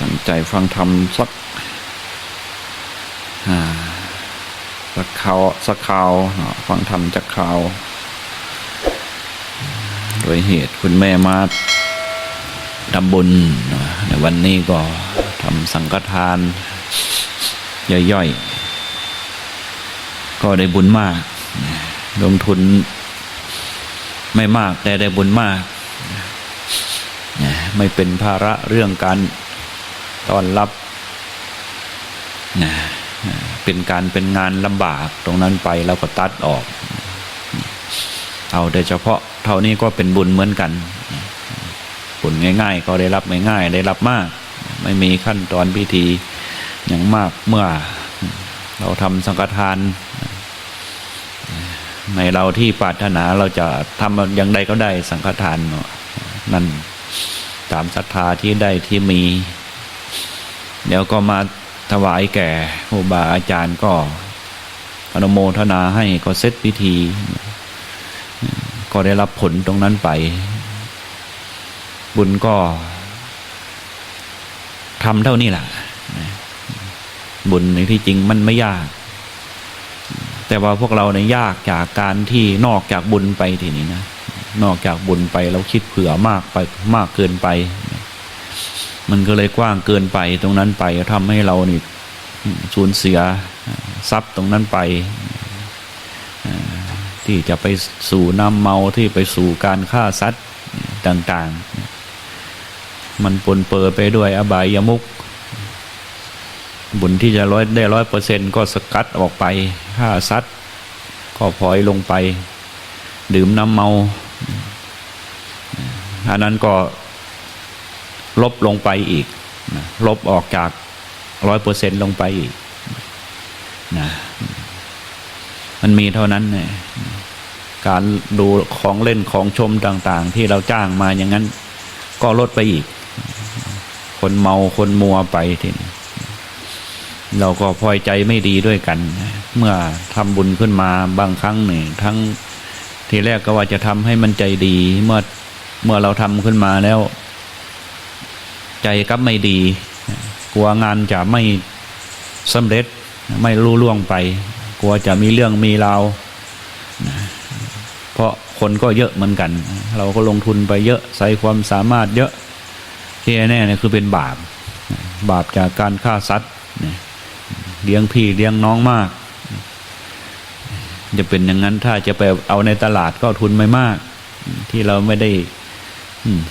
ตั้งใจฟังธรรมสักสักคราวสักคราวฟังธรรมจักคราว โดยเหตุคุณแม่มาทำบุญในวันนี้ก็ทำสังฆทาน ย่อยๆ ก็ได้บุญมาก ลงทุนไม่มากแต่ได้บุญมาก ไม่เป็นภาระเรื่องการต้อนรับนะเป็นการเป็นงานลำบากตรงนั้นไปแล้วก็ตัดออกเอาแต่เฉพาะเท่านี้ก็เป็นบุญเหมือนกันบุญง่าย ๆ ก็ได้รับง่ายๆได้รับมาก ไม่มีขั้นตอนพิธีอย่างมากเมื่อเราทำสังฆทาน ในเราที่ปรารถนาเราจะทำอย่างใดก็ได้สังฆทานนั่น ตามศรัทธาที่ได้ที่มีเดี๋ยวก็มาถวายแก่ครูบาอาจารย์ก็อนุโมทนาให้ก็เซตพิธี ก็ได้รับผลตรงนั้นไป บุญก็ทำเท่านี้แหละบุญในที่จริงมันไม่ยาก แต่ว่าพวกเราเนี่ยยากจากการที่นอกจากบุญไปทีนี้นะ นอกจากบุญไปเราคิดเผื่อมากไปมากเกินไป มันก็เลยกว้างเกินไปตรงนั้นไปทำให้เรานี่สูญเสียทรัพย์ตรงนั้นไป ที่จะไปสู่น้ำเมาที่ไปสู่การฆ่าสัตว์ต่างๆ มันปนเปื้อไปด้วยอบายยมุกบุญที่จะร้อยได้ร้อยเปอร์เซ็นก็สกัดออกไปฆ่าสัตว์ก็พลอยลงไป ดื่มน้ำเมา อันนั้นก็ลบลงไปอีกนะลบออกจากร้อยเปอร์เซ็นลงไปอีกนะมันมีเท่านั้นเนี่ยการดูของเล่นของชมต่าง ๆ ที่เราจ้างมาอย่างนั้น ก็ลดไปอีก คนเมาคนมัวไปทีนี้เราก็พลอยใจไม่ดีด้วยกัน เมื่อทำบุญขึ้นมาบางครั้งหนึ่งทั้ง ทีแรกก็ว่าจะทำให้มันใจดี เมื่อเมื่อเราทำขึ้นมาแล้ว ใจก็ไม่ดี กลัวงานจะไม่สำเร็จไม่รู้ล่วงไป กลัวจะมีเรื่องมีราวเพราะคนก็เยอะเหมือนกัน เราก็ลงทุนไปเยอะใส่ความสามารถเยอะที่แน่เนี่ยคือเป็นบาป บาปจากการฆ่าสัตว์เลี้ยงพี่เลี้ยงน้องมาก จะเป็นอย่างนั้นถ้าจะไปเอาในตลาดก็ทุนไม่มาก ที่เราไม่ได้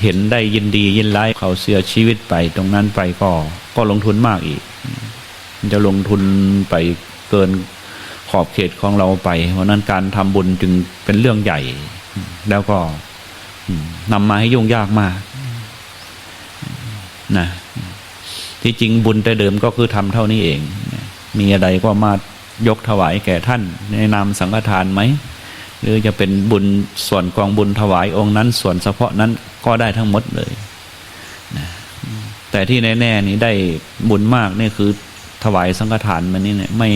เห็นได้ยินดียินร้ายเขาเสียชีวิตไปตรงนั้นไปก็ก็ลงทุนมากอีก จะลงทุนไปเกินขอบเขตของเราไป เพราะนั้นการทำบุญจึงเป็นเรื่องใหญ่ แล้วก็นำมาให้ยุ่งยากมากนะที่จริงบุญแต่เดิมก็คือทำเท่านี้เอง มีอะไรก็มา ยกถวายแก่ท่านในนามสังฆทานไหม หรือจะเป็นบุญส่วนกองบุญถวายองค์นั้น ส่วนเฉพาะนั้นก็ได้ทั้งหมดเลยนะแต่ที่แน่ๆนี้ได้บุญมากนี่คือถวายสังฆทานมันนี่เนี่ยไม่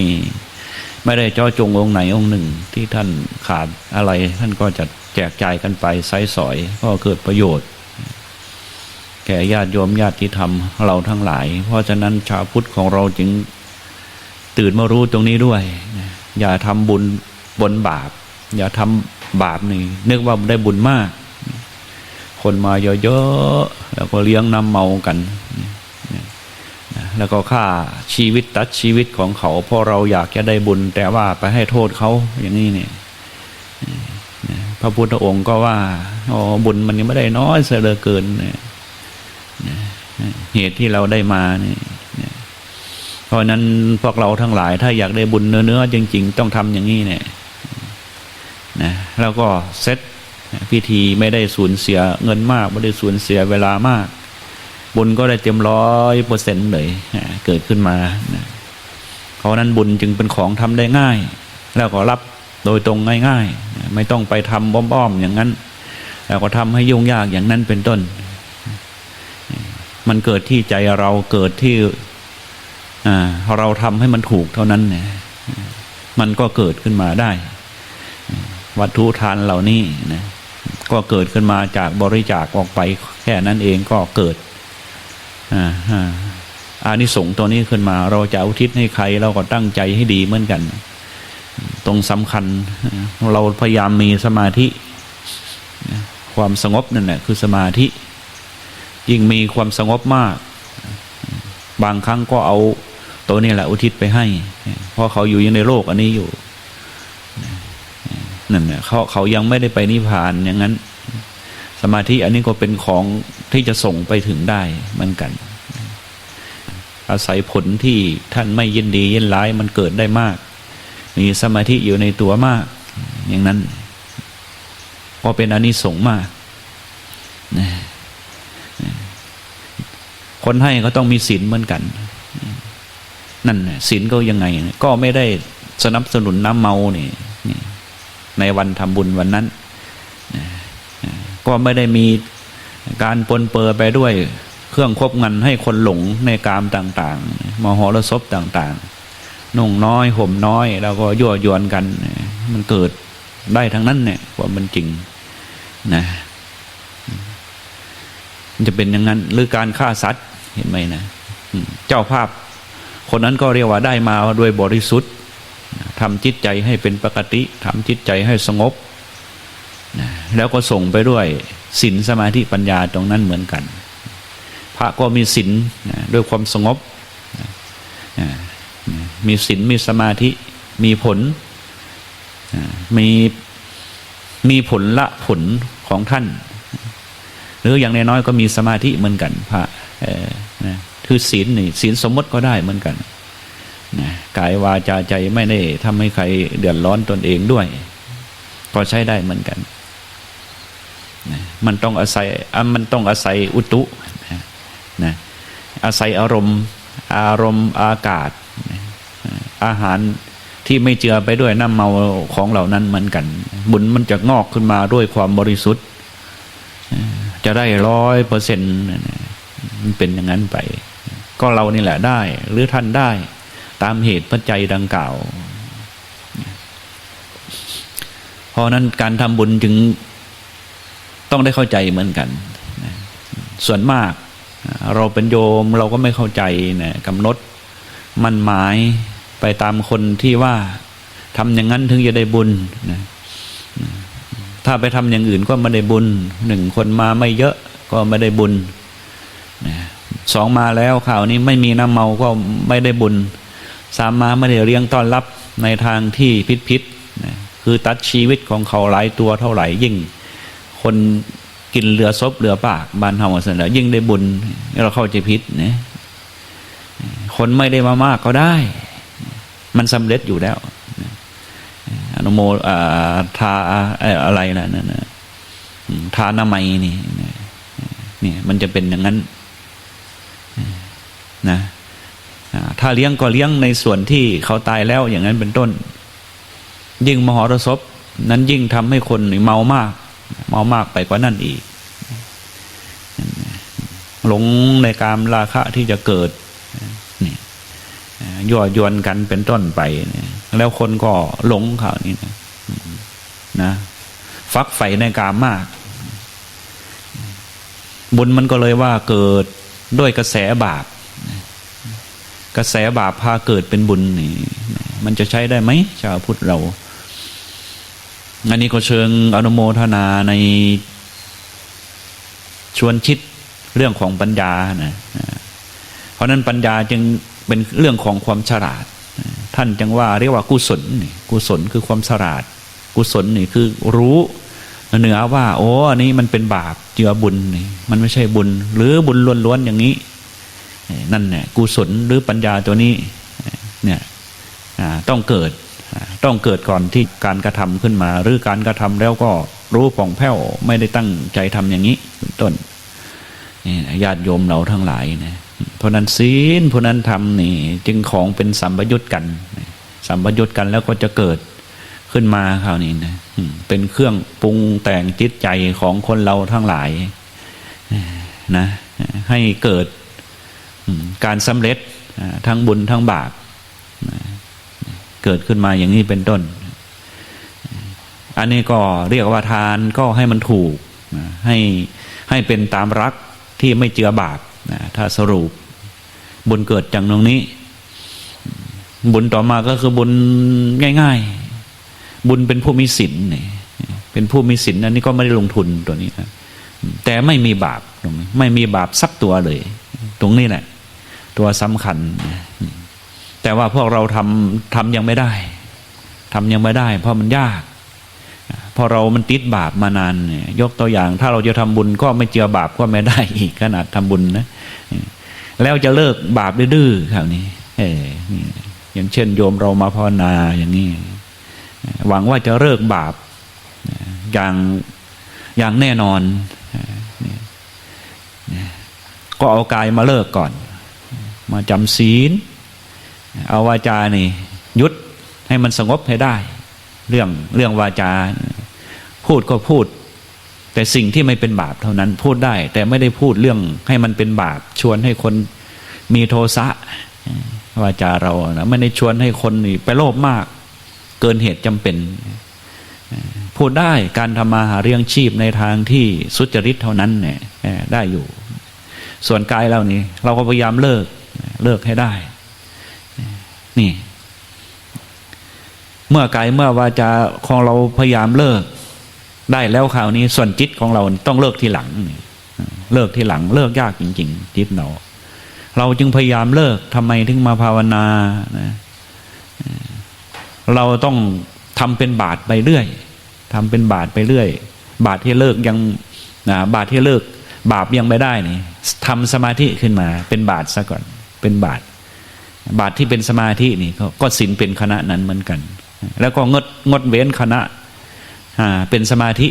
ไม่ได้เจ้าจงองค์ไหนองค์หนึ่ง ที่ท่านขาดอะไร ท่านก็จะแจกจ่ายกันไปไซสอยก็เกิดประโยชน์ แก่ญาติโยมญาติธรรมเราทั้งหลาย เพราะฉะนั้นชาวพุทธของเราจึง ตื่นมารู้ตรงนี้ด้วยอย่าทำบุญบนบาป อย่าทำบาปนี่นึกว่าได้บุญมาก คนมาเยอะๆแล้วก็เลี้ยงน้ำเมากันแล้วก็ฆ่าชีวิตตัดชีวิตของเขาเพราะเราอยากจะได้บุญ แต่ว่าไปให้โทษเขาอย่างนี้เนี่ยพระพุทธองค์ก็ว่าอ๋อบุญมันยังไม่ได้น้อยเสียเหลือเกินเนี่ยเหตุที่เราได้มาเนี่ย ราะนั้นพวกเราทั้งหลายถ้าอยากได้บุญเนื้อๆจริง ๆ ต้องทำอย่างนี้เนี่ยนะแล้วก็เซตพิธีไม่ได้สูญเสียเงินมาก ไม่ได้สูญเสียเวลามาก บุญก็ได้เต็มร้อยเปอร์เซ็นต์เลยเกิดขึ้นมานะเพราะนั้นบุญจึงเป็นของทำได้ง่าย แล้วก็รับโดยตรงง่ายๆ ไม่ต้องไปทำบ้อมๆอย่างนั้น แล้วก็ทำให้ยุ่งยากอย่างนั้นเป็นต้น มันเกิดที่ใจเราเกิดที่ เราทำให้มันถูกเท่านั้นเนี่ยมันก็เกิดขึ้นมาได้ วัตถุทานเหล่านี้นะก็เกิดขึ้นมาจากบริจาคออกไป แค่นั้นเองก็เกิดอาอ่าอานิสงส์ตัวนี้ขึ้นมา เราจะอุทิศให้ใคร เราก็ตั้งใจให้ดีเหมือนกัน ตรงสำคัญ เราพยายามมีสมาธิ ความสงบนั่นแหละคือสมาธิ ยิ่งมีความสงบมาก บางครั้งก็เอา ตัวนี้แหละอุทิศไปให้เพราะเขาอยู่ยังในโลกอันนี้อยู่นั่นเนี่ยเขาเขายังไม่ได้ไปนิพพานอย่างนั้น สมาธิอันนี้ก็เป็นของที่จะส่งไปถึงได้เหมือนกัน อาศัยผลที่ท่านไม่ยินดียินร้ายมันเกิดได้มาก มีสมาธิอยู่ในตัวมาก อย่างนั้นก็เป็นอานิสงส์มากคนให้ก็ต้องมีศีลเหมือนกัน นั่นน่ะศีลก็ยังไง ก็ไม่ได้สนับสนุนน้ำเมานี่นี่ในวันทำบุญวันนั้น ก็ไม่ได้มีการปนเปื้อไปด้วยเครื่องครบเงินให้คนหลงในกามต่างๆ มหรสพต่างๆนุ่งน้อยห่มน้อย แล้วก็ยั่วยวนกัน มันเกิดได้ทั้งนั้นเนี่ยว่ามันจริงนะมันจะเป็นอย่างนั้น หรือการฆ่าสัตว์เห็นไหมนะ เจ้าภาพ คนนั้นก็เรียกว่าได้มาด้วยบริสุทธิ์ทำจิตใจให้เป็นปกติทำจิตใจให้สงบ แล้วก็ส่งไปด้วยศีลสมาธิปัญญาตรงนั้นเหมือนกัน พระก็มีศีลด้วยความสงบ มีศีลมีสมาธิมีผลมีมีผลละผลของท่าน หรืออย่างน้อยๆก็มีสมาธิเหมือนกันพระเออนะ คือศีลนี่ศีลสมมติก็ได้เหมือนกันนะกายวาจาใจไม่ได้ทำให้ใครเดือดร้อนตนเองด้วย ก็ใช้ได้เหมือนกันนะมันต้องอาศัยอะมันต้องอาศัยอุตุนะนะอาศัยอารมณ์ อารมณ์อากาศนะอาหารที่ไม่เจือไปด้วยน้ำเมาของเหล่านั้นเหมือนกัน บุญมันจะงอกขึ้นมาด้วยความบริสุทธิ์ จะได้ร้อยเปอร์เซ็นต์มันเป็นอย่างนั้นไป ก็เรานี่แหละได้ หรือท่านได้ ตามเหตุปัจจัยดังกล่าวเพราะนั้นการทำบุญจึงต้องได้เข้าใจเหมือนกัน ส่วนมากเราเป็นโยมเราก็ไม่เข้าใจนะกำหนดมันหมายไปตามคนที่ว่าทำอย่างนั้นถึงจะได้บุญนะถ้าไปทำอย่างอื่นก็ไม่ได้บุญหนึ่งคนมาไม่เยอะก็ไม่ได้บุญนะ สองมาแล้วข่าวนี้ไม่มีน้ำเมาก็ไม่ได้บุญสามมาไม่ได้เลี้ยงต้อนรับในทางที่พิษพิษคือตัดชีวิตของเขาหลายตัวเท่าไหร่ยิ่ง คนกินเรือซบเรือปากบานเฮาเสนอยิ่งได้บุญเราเข้าใจพิษนะคนไม่ได้มามากก็ได้ มันสำเร็จอยู่แล้วอนุโมอ่าทาอะไรนะนั่นนะทานามัยนี่นี่มันจะเป็นอย่างนั้น นะถ้าเลี้ยงก็เลี้ยงในส่วนที่เขาตายแล้วอย่างนั้นเป็นต้น ยิ่งมหรสพนั้นยิ่งทำให้คนเมามาก เมามากไปกว่านั่นอีก หลงในการราคะที่จะเกิดนี่ยั่วยวนกันเป็นต้นไป แล้วคนก็หลงข่าวนี้นะนะฟักใฝ่ในกามมาก บุญมันก็เลยว่าเกิดด้วยกระแสบาป กระแสบาปพาเกิดเป็นบุญนี่มันจะใช้ได้ไหมชาวพุทธเรา อันนี้ก็เชิงอนุโมทนาในชวนคิดเรื่องของปัญญานะเพราะนั้นปัญญาจึงเป็นเรื่องของความฉลาด ท่านจึงว่าเรียกว่ากุศลกุศลคือความฉลาด กุศลนี่คือรู้เหนือว่า โอ้อันนี้มันเป็นบาปเจือบุญนี่มันไม่ใช่บุญ หรือบุญล้วนๆอย่างนี้ นั่นเนี่ยกุศลหรือปัญญาตัวนี้เนี่ยต้องเกิดต้องเกิดก่อนที่การกระทำขึ้นมา หรือการกระทำแล้วก็รู้ป่องแผ้วไม่ได้ตั้งใจทำอย่างนี้ต้นญาติโยมเราทั้งหลายนะเพราะนั้นศีลเพราะนั้นทำนี่จึงของเป็นสัมปยุตกัน สัมปยุตกันแล้วก็จะเกิดขึ้นมาคราวนี้นะเป็นเครื่องปรุงแต่งจิตใจของคนเราทั้งหลายนะให้เกิด การสำเร็จทั้งบุญทั้งบาปเกิดขึ้นมาอย่างนี้เป็นต้น อันนี้ก็เรียกว่าทานก็ให้มันถูกให้ให้เป็นตามรักที่ไม่เจือบาปถ้าสรุปบุญเกิดจากตรงนี้ บุญต่อมาก็คือบุญง่าย ๆ บุญเป็นผู้มีศีลเนี่ยเป็นผู้มีศีลอันนี้ก็ไม่ได้ลงทุนตัวนี้นะแต่ไม่มีบาปตรงนี้ไม่มีบาปสักตัวเลย ตรงนี้แหละ ตัวสำคัญ แต่ว่าพวกเราทำทำยังไม่ได้ทำยังไม่ได้ เพราะมันยากเพอเรามันติดบาปมานานยกตัวอย่าง ถ้าเราจะทำบุญก็ไม่เจือบาปก็ไม่ได้อีกขนาดทำบุญนะแล้วจะเลิกบาปดื้อคราวนี้เอออย่างเช่น โยมเรามาภาวนาอย่างนี้ หวังว่าจะเลิกบาปอย่างอย่างแน่นอน ก็เอากายมาเลิกก่อน มาจำศีล เอาวาจานี่ยุดให้มันสงบให้ได้ เรื่องเรื่องวาจา พูดก็พูด แต่สิ่งที่ไม่เป็นบาปเท่านั้นพูดได้ แต่ไม่ได้พูดเรื่องให้มันเป็นบาป ชวนให้คนมีโทสะวาจาเรานะไม่ได้ชวนให้คนนี่ไปโลภมาก เกินเหตุจำเป็นพูดได้การทำมาหาเรื่องชีพในทางที่สุจริตเท่านั้นเนี่ยได้อยู่ ส่วนกายเรานี่เราก็พยายามเลิก เลิกให้ได้ นี่ เมื่อกายเมื่อวาจาของเราพยายามเลิก ได้แล้วคราวนี้ส่วนจิตของเราต้องเลิกทีหลัง เลิกทีหลัง เลิกยากจริง ๆ จิตเราเราจึงพยายามเลิกทำไมถึงมาภาวนานะเราต้องทำเป็นบาทไปเรื่อยทำเป็นบาทไปเรื่อย บาทที่เลิกยังนะบาทที่เลิก บาปยังไม่ได้นี่ทำสมาธิขึ้นมา เป็นบาทซะก่อน เป็นบาทบาทที่เป็นสมาธินี่ก็สินเป็นคณะนั้นเหมือนกัน แล้วก็งดงดเว้นคณะเป็นสมาธิ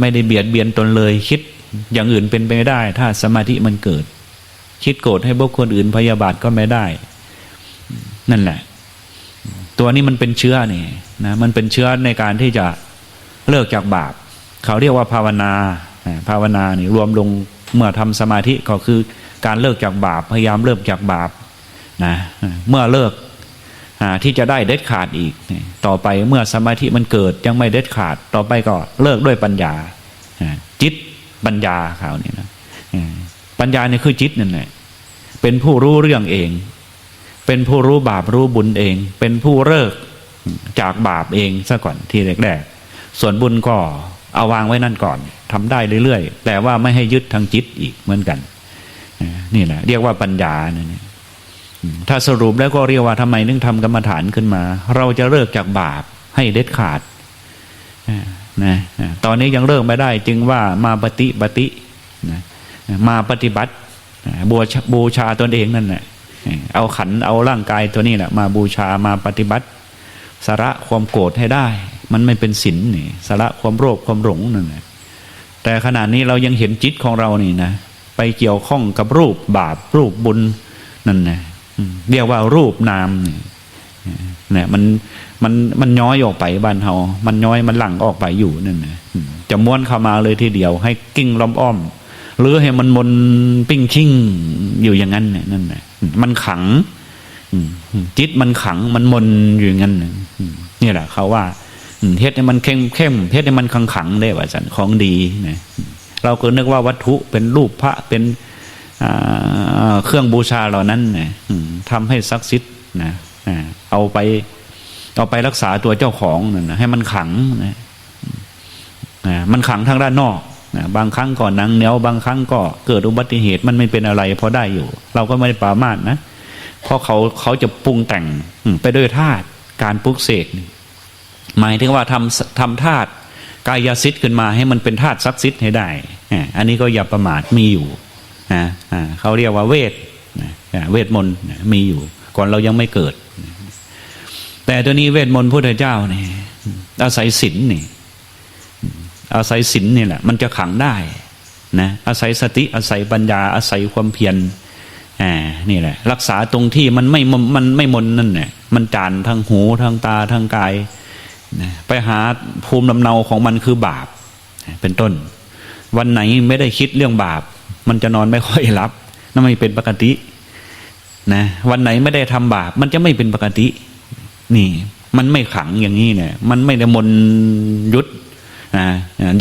ไม่ได้เบียดเบียนตนเลยคิดอย่างอื่นเป็นไปไม่ได้ ถ้าสมาธิมันเกิด คิดโกรธให้บุคคลอื่นพยาบาทก็ไม่ได้ นั่นแหละ ตัวนี้มันเป็นเชื้อนี่นะมันเป็นเชื้อในการที่จะเลิกจากบาป เขาเรียกว่าภาวนาภาวนานี่รวมลงเมื่อทำสมาธิก็คือ การเลิกจากบาปพยายามเลิกจากบาปนะเมื่อเลิกที่จะได้เด็ดขาดอีก ต่อไปเมื่อสมาธิมันเกิดยังไม่เด็ดขาด ต่อไปก็เลิกด้วยปัญญาจิตปัญญาเขาวนี่นะปัญญาเนี่ยคือจิตนั่นแหละเป็นผู้รู้เรื่องเอง เป็นผู้รู้บาปรู้บุญเอง เป็นผู้เลิกจากบาปเองซะก่อนที่แรกๆส่วนบุญก็เอาวางไว้นั่นก่อนทำได้เรื่อยๆแต่ว่าไม่ให้ยึดทางจิตอีกเหมือนกัน นี่แหละเรียกว่าปัญญาเนี่ยถ้าสรุปแล้วก็เรียกว่าทำไมนึงทำกรรมฐานขึ้นมา เราจะเลิกจากบาปให้เด็ดขาดนะตอนนี้ยังเลิกไม่ได้ จึงว่ามาปฏิปฏินะมาปฏิบัติบูชาบูชาตนเองนั่นแหละเอาขันเอาร่างกายตัวนี้แหละมาบูชามาปฏิบัติสาระความโกรธให้ได้ มันไม่เป็นศีลนี่สาระความโลภความหลงนั่นแหละแต่ขณะนี้เรายังเห็นจิตของเรานี่นะ ไปเกี่ยวข้องกับรูปบาปรูปบุญนั่นนะเรียกว่ารูปนามเนี่ยมันมันมันย้อยออกไปบ้านเฮามันย้อยมันหลั่งออกไปอยู่นั่นนะจะม้วนเข้ามาเลยทีเดียว ให้กิ้งล้อมอ้อมหรือให้มันมนปิ้งชิ่งอยู่อย่างนั้นเนี่ยนั่นนะมันขังจิตมันขังมันมนอยู่อย่างนั้นนี่แหละเขาว่าเทศให้มันเข้มเข้มเทศให้มันขังขังได้ว่าสันของดีนะ เราก็นึกว่าวัตถุเป็นรูปพระเป็นเครื่องบูชาเหล่านั้นนะทำให้ซักซิดนะเอาไปเอาไปรักษาตัวเจ้าของนะให้มันขังนะมันขังทางด้านนอกนะบางครั้งก่อนนังเหนียวบางครั้งก็เกิดอุบัติเหตุมันไม่เป็นอะไรพอได้อยู่ เราก็ไม่ได้ปามาสนะเพราะเขาเขาจะปรุงแต่งไปด้วยธาตุการปลุกเสกหมายถึงว่าทำทำธาตุ กายสิทธิ์ขึ้นมาให้มันเป็นธาตุซักซิดให้ได้ อันนี้ก็อย่าประมาทมีอยู่นะเขาเรียกว่าเวทเวทมนต์มีอยู่ ก่อนเรายังไม่เกิด แต่ตัวนี้เวทมนต์พุทธเจ้านี่อาศัยศีลนี่ อาศัยศีลนี่แหละ มันจะขังได้นะอาศัยสติอาศัยปัญญา อาศัยความเพียรอ่านี่แหละ รักษาตรงที่มันไม่มันไม่มนนั่นแหละมันจานทางหูทางตาทางกาย นะไปหาภูมิลำเนาของมันคือบาปเป็นต้น วันไหนไม่ได้คิดเรื่องบาป มันจะนอนไม่ค่อยรับนั่นไม่เป็นปกตินะวันไหนไม่ได้ทำบาป มันจะไม่เป็นปกติ นี่ มันไม่ขังอย่างนี้เนี่ย มันไม่ได้มนยุดนะ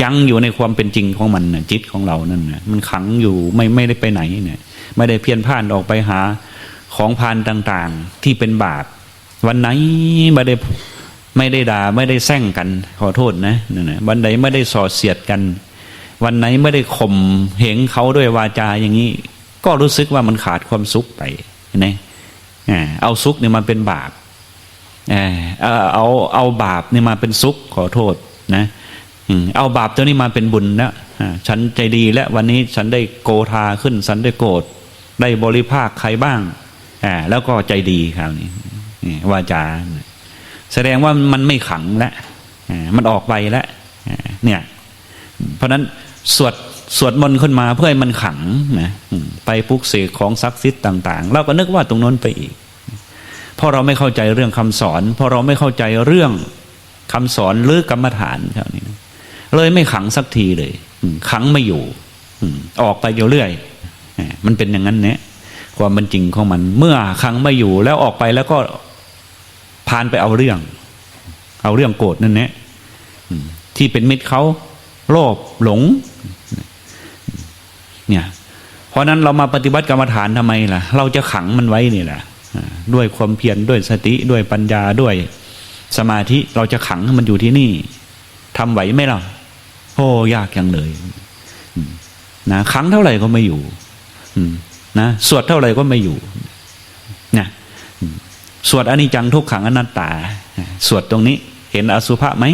ยังอยู่ในความเป็นจริงของมันนะจิตของเรานั่นนะมันขังอยู่ไม่ไม่ได้ไปไหนเนี่ย ไม่ได้เพี้ยนพ่านออกไปหาของพานต่าง ๆ ที่เป็นบาป วันไหนไม่ได้ ไม่ได้ด่าไม่ได้แซงกัน ขอโทษนะนั่นนะวันไหนไม่ได้ส่อเสียดกัน วันไหนไม่ได้ข่มเหงเขาด้วยวาจาอย่างนี้ ก็รู้สึกว่ามันขาดความสุขไปนะเอาสุขเนี่ยมาเป็นบาปเอาเอาบาปเนี่ยมาเป็นสุขขอโทษนะเอาบาปตัวนี้มาเป็นบุญแล้วอ่าฉันใจดีและวันนี้ฉันได้โกธาขึ้น ฉันได้โกรธได้บริภาคใครบ้างแล้วก็ใจดีคราวนี้วาจา แสดงว่ามันไม่ขังแล้วมันออกไปแล้วเนี่ย เพราะนั้นสวดสวดมนต์ขึ้นมาเพื่อให้มันขังนะไปปลุกเสกของศักดิ์สิทธิ์ต่าง ๆ เราก็นึกว่าตรงนั้นไปอีกเพราะเราไม่เข้าใจเรื่องคำสอน เพราะเราไม่เข้าใจเรื่องคำสอนหรือกรรมฐานเท่านี้เลยไม่ขังสักทีเลยขังไม่อยู่ออกไปอยู่เรื่อยมันเป็นอย่างนั้นเนี่ยความเป็นจริงของมัน เมื่อขังไม่อยู่แล้วออกไปแล้วก็ พานไปเอาเรื่อง เอาเรื่องโกรธนั่นแหละที่เป็นมิตรเขาโลภหลง เนี่ย เพราะนั้นเรามาปฏิบัติกรรมฐานทำไมล่ะ เราจะขังมันไว้นี่แหละด้วยความเพียรด้วยสติด้วยปัญญาด้วยสมาธิเราจะขังให้มันอยู่ที่นี่ทำไหวไหมล่ะโอ้ยากอย่างเลยนะขังเท่าไหร่ก็ไม่อยู่นะสวดเท่าไหร่ก็ไม่อยู่นะ สวดอนิจจังทุกขังอนัตตา สวดตรงนี้เห็นอสุภะไหม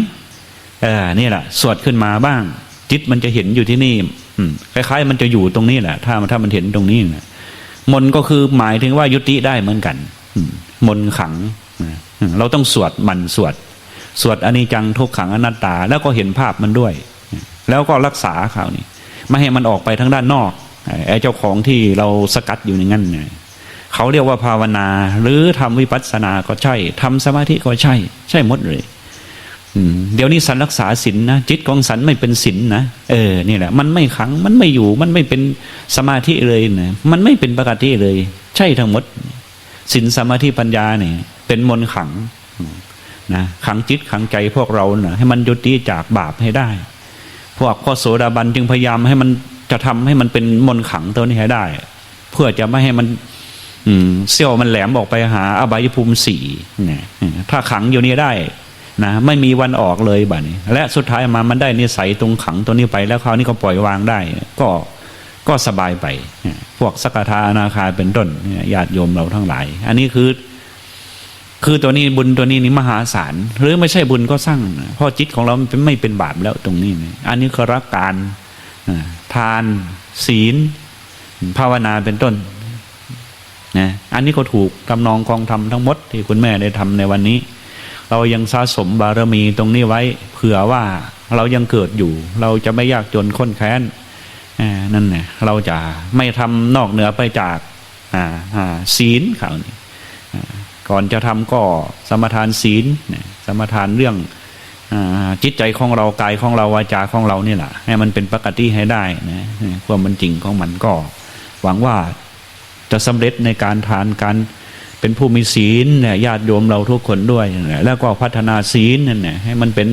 เออนี่แหละสวดขึ้นมาบ้าง จิตมันจะเห็นอยู่ที่นี่คล้ายๆ มันจะอยู่ตรงนี้แหละ ถ้าถ้ามันเห็นตรงนี้นะมนก็คือหมายถึงว่ายุติได้เหมือนกันมนขังเราต้องสวดมันสวด สวดอนิจจังทุกขังอนัตตา แล้วก็เห็นภาพมันด้วย แล้วก็รักษาข่าวนี้ไม่ให้มันออกไปทางด้านนอกไอ้เจ้าของที่เราสกัดอยู่ในนั้นเนี่ย เขาเรียกว่าภาวนา หรือทำวิปัสสนาก็ใช่ทำสมาธิก็ใช่ ใช่หมดเลยเดี๋ยวนี้สันรักษาศีลนะจิตของสันไม่เป็นศีลนะเออนี่แหละ มันไม่ขังมันไม่อยู่มันไม่เป็นสมาธิเลยนะมันไม่เป็นปกติเลย ใช่ทั้งหมดศีลสมาธิปัญญาเนี่ย เป็นมนขังนะขังจิตขังใจพวกเราเนะให้มันยุติจากบาปให้ได้ พวกข้อโสดาบันจึงพยายามให้มันจะทำให้มันเป็นมนขังตัวนี้ให้ได้ เพื่อจะไม่ให้มัน เซี่ยวมันแหลมออกไปหาอบายภูมิสี่นี่ยถ้าขังอยู่นี้ได้นะไม่มีวันออกเลยบัดนี้ และสุดท้ายมามันได้นิสัยตรงขังตัวนี้ไป แล้วคราวนี้ก็ปล่อยวางได้ ก็ก็สบายไป พวกสกทาอนาคาเป็นต้นญาติโยมเราทั้งหลาย อันนี้คือ คือตัวนี้บุญตัวนี้นี่มหาศาลหรือไม่ใช่บุญก็สร้างเพราะจิตของเราไม่เป็นบาปแล้วตรงนี้ อันนี้คือรักการทานศีล ภาวนาเป็นต้น นะอันนี้ก็ถูกกำนองกองทำทั้งหมดที่คุณแม่ได้ทำในวันนี้ เรายังสะสมบารมีตรงนี้ไว้ เผื่อว่าเรายังเกิดอยู่ เราจะไม่ยากจนข้นแค้นนั่นเนี่ยเราจะไม่ทำนอกเหนือไปจากศีลข่าวนี้ก่อนจะทำก็สมทานศีลสมทานเรื่องอจิตใจของเรากายของเราวาจาของเรานี่แหละให้มันเป็นปกติให้ได้นะความเป็นจริงของมันก็ หวังว่า จะสำเร็จในการทานการเป็นผู้มีศีลเนี่ยญาติโยมเราทุกคนด้วย แล้วก็พัฒนาศีลนั่นเนี่ยให้มันเป็น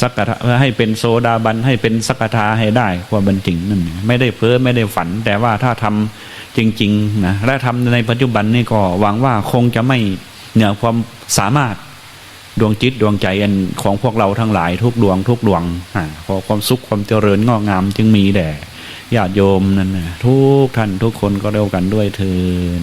สักกะทะให้เป็นโซดาบันให้เป็นสักกะทาให้ได้ความเป็นจริงนั่นไม่ได้เพ้อไม่ได้ฝัน แต่ว่าถ้าทำจริงๆนะและทำในปัจจุบันนี่ก็หวังว่าคงจะไม่เหนือความสามารถดวงจิตดวงใจอันของพวกเราทั้งหลายทุกดวงทุกดวงอขอความสุขความเจริญงอกงามจึงมีแด่ ญาติโยมนั่นนะทุกท่านทุกคนก็เร็วกันด้วยเทิน